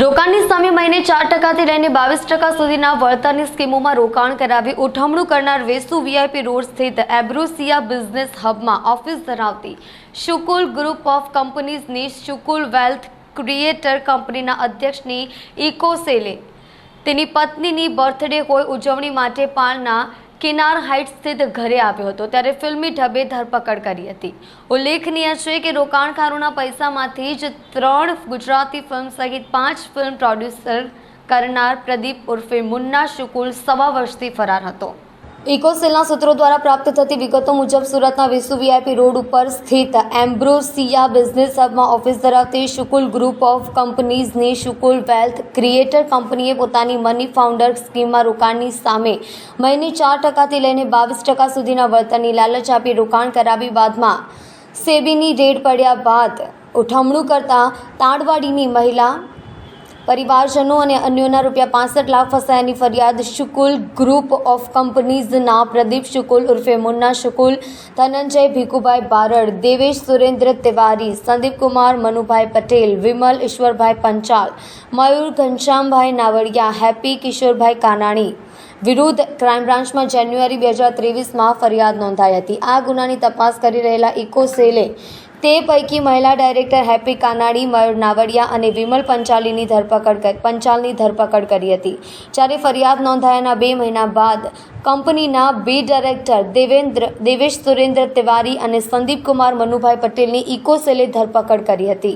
રોકાણની સામે મહિને ચાર ટકાથી લઈને બાવીસ ટકા સુધીના વળતરની સ્કીમોમાં રોકાણ કરાવી ઉઠમણું કરનાર વેસુ વીઆઈપી રોડ સ્થિત એબ્રોસિયા બિઝનેસ હબમાં ઓફિસ ધરાવતી શુકુલ ગ્રુપ ઓફ કંપનીઝની શુકુલ વેલ્થ ક્રિએટર કંપનીના અધ્યક્ષની ઇકોસેલે. તેની પત્નીની બર્થડે હોય ઉજવણી માટે પાલના કિનાર હાઇટ સ્થિત ઘરે આવ્યો હતો ત્યારે ફિલ્મી ઢબે ધરપકડ કરી હતી. ઉલ્લેખનીય છે કે રોકાણકારોના પૈસામાંથી જ ત્રણ ગુજરાતી ફિલ્મ સહિત પાંચ ફિલ્મ પ્રોડ્યુસર કરનાર પ્રદીપ ઉર્ફે મુન્ના શુકુલ સવા વર્ષથી ફરાર હતો. ઇકોસેલના સૂત્રો દ્વારા પ્રાપ્ત થતી વિગતો મુજબ સુરતના વિસુ વીઆઈપી રોડ ઉપર સ્થિત એમ્બ્રોસિયા બિઝનેસ હબમાં ઓફિસ ધરાવતી શુકુલ ગ્રુપ ઓફ કંપનીઝની શુકુલ વેલ્થ ક્રિએટર કંપનીએ પોતાની મની ફાઉન્ડર સ્કીમમાં રોકાણની સામે મહિને ચાર ટકાથી લઈને બાવીસ ટકા સુધીના વળતરની લાલચ આપી રોકાણ કરાવી બાદમાં સેબીની રેડ પડ્યા બાદ ઉઠમણું કરતા તાણવાડીની મહિલા પરિવારજનો અને અન્યોના રૂપિયા પાસઠ લાખ ફસાયાની ફરિયાદ શુકુલ ગ્રુપ ઓફ કંપનીઝના પ્રદીપ શુકુલ ઉર્ફે મુન્ના શુકુલ, ધનંજય ભીખુભાઈ બારડ, દેવેશ સુરેન્દ્ર તિવારી, સંદીપ કુમાર, મનુભાઈ પટેલ, વિમલ ઈશ્વરભાઈ પંચાલ, મયુર ઘનશ્યામભાઈ નાવડિયા, હેપી કિશોરભાઈ કાનાણી વિરુદ્ધ ક્રાઇમ બ્રાન્ચમાં જાન્યુઆરી બે હજાર ત્રેવીસમાં ફરિયાદ નોંધાઈ હતી. આ ગુનાની તપાસ કરી રહેલા ઇકોસેલે તે પૈકી મહિલા ડાયરેક્ટર હેપી કાનાડી, મયુર નાવડિયા અને વિમલ પંચાલીની ધરપકડ પંચાલની ધરપકડ કરી હતી. જ્યારે ફરિયાદ નોંધાયાના બે મહિના બાદ કંપનીના બી ડાયરેક્ટર દેવેન્દ્ર, દેવેશ સુરેન્દ્ર તિવારી અને સંદીપ કુમાર મનુભાઈ પટેલની ઇકોસેલે ધરપકડ કરી હતી.